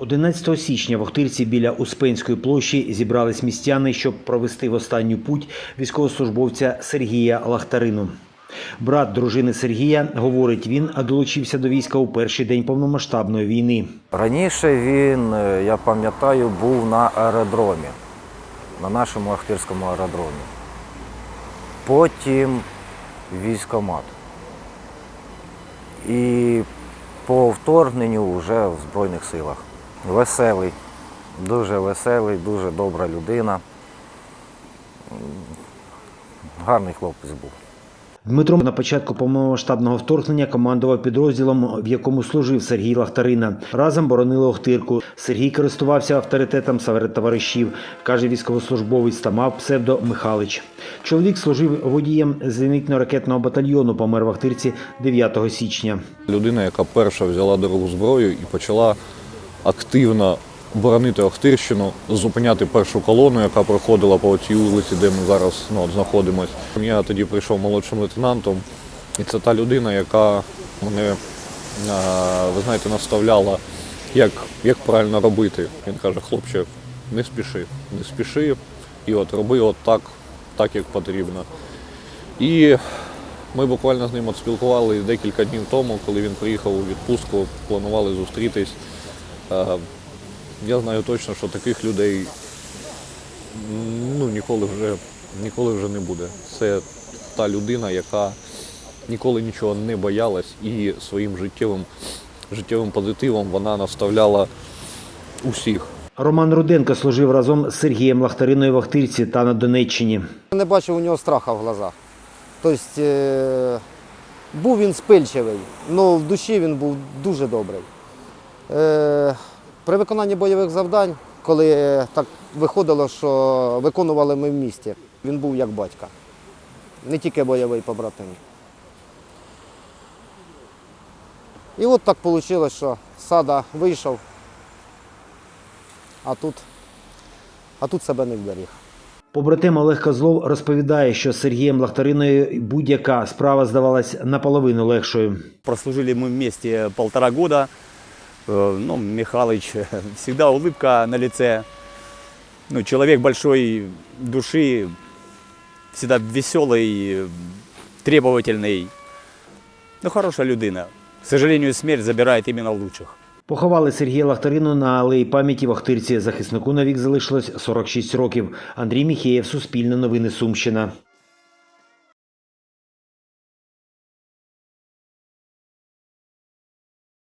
11 січня в Охтирці біля Успенської площі зібрались містяни, щоб провести в останню путь військовослужбовця Сергія Лахтарину. Брат дружини Сергія говорить, він долучився до війська у перший день повномасштабної війни. Раніше він, е, я пам'ятаю, був на аеродромі, на нашому Ахтирському аеродромі. Потім військомат. І по вторгненню вже в Збройних силах. Веселий, дуже веселий, дуже добра людина. Гарний хлопець був. Дмитро на початку повномасштабного вторгнення командував підрозділом, в якому служив Сергій Лахтарина. Разом боронили Охтирку. Сергій користувався авторитетом серед товаришів, каже військовослужбовець та мав псевдо Михалич. Чоловік служив водієм зенітно-ракетного батальйону, помер в Охтирці 9 січня. людина, яка перша взяла до рук зброю і почала активно боронити Охтирщину, зупиняти першу колону, яка проходила по цій вулиці, де ми зараз ну, знаходимося. Я тоді прийшов молодшим лейтенантом, і це та людина, яка мене, ви знаєте, наставляла, як, як правильно робити. Він каже, хлопче, не спіши, не спіши, і от роби от так, так як потрібно. І ми буквально з ним от спілкувалися декілька днів тому, коли він приїхав у відпустку, планували зустрітись. Е, Я знаю точно, що таких людей ну, ніколи, вже, ніколи вже не буде. Це та людина, яка ніколи нічого не боялась і своїм життєвим, життєвим позитивом вона наставляла усіх. Роман Руденко служив разом з Сергієм Лахтариною в Охтирці та на Донеччині. Не бачив у нього страха в глазах. Тобто е, був він спильчивий, але в душі він був дуже добрий. Е, при виконанні бойових завдань, коли так виходило, що виконували ми в місті, він був як батька. Не тільки бойовий побратим. І от так вийшло, що сада вийшов, а тут, а тут себе не вберіг. Побратим Олег Козлов розповідає, що з Сергієм Лахтариною будь-яка справа здавалась наполовину легшою. Прослужили мы вместе полтора года. Э, Ну, Михалыч, всегда улыбка на лице. Ну, человек большой души, всегда веселый, требовательный. Ну, хорошая людина. К сожалению, смерть забирает именно лучших. Поховали Сергія Лахтарину на алеї пам'яті в Охтирці. Захиснику на вік залишилось 46 років. Андрій Міхеєв, Суспільне новини Сумщина.